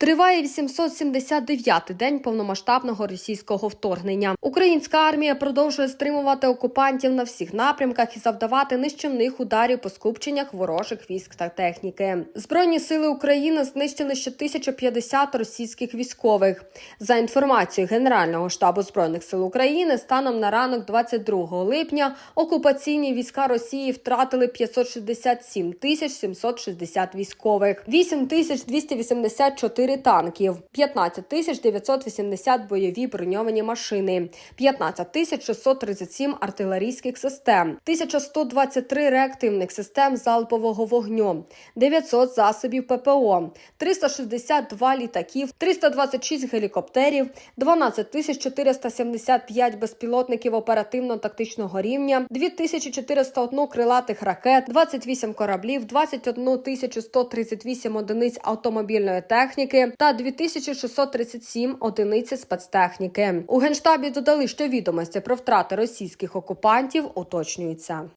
Триває 879-й день повномасштабного російського вторгнення. Українська армія продовжує стримувати окупантів на всіх напрямках і завдавати нищівних ударів по скупченнях ворожих військ та техніки. Збройні сили України знищили ще 1050 російських військових. За інформацією Генерального штабу збройних сил України, станом на ранок, 22 липня, окупаційні війська Росії втратили 567 тисяч 760 військових, 8284 4 танків, 15 тисяч 980 бойові броньовані машини, 15 тисяч 637 артилерійських систем, 1123 реактивних систем залпового вогню, 900 засобів ППО, 362 літаків, 326 гелікоптерів, 12 тисяч 475 безпілотників оперативно-тактичного рівня, 2401 крилатих ракет, 28 кораблів, 21 138 одиниць автомобільної техніки, техніки та 2637 одиниці спецтехніки. У генштабі додали, що відомості про втрати російських окупантів уточнюються.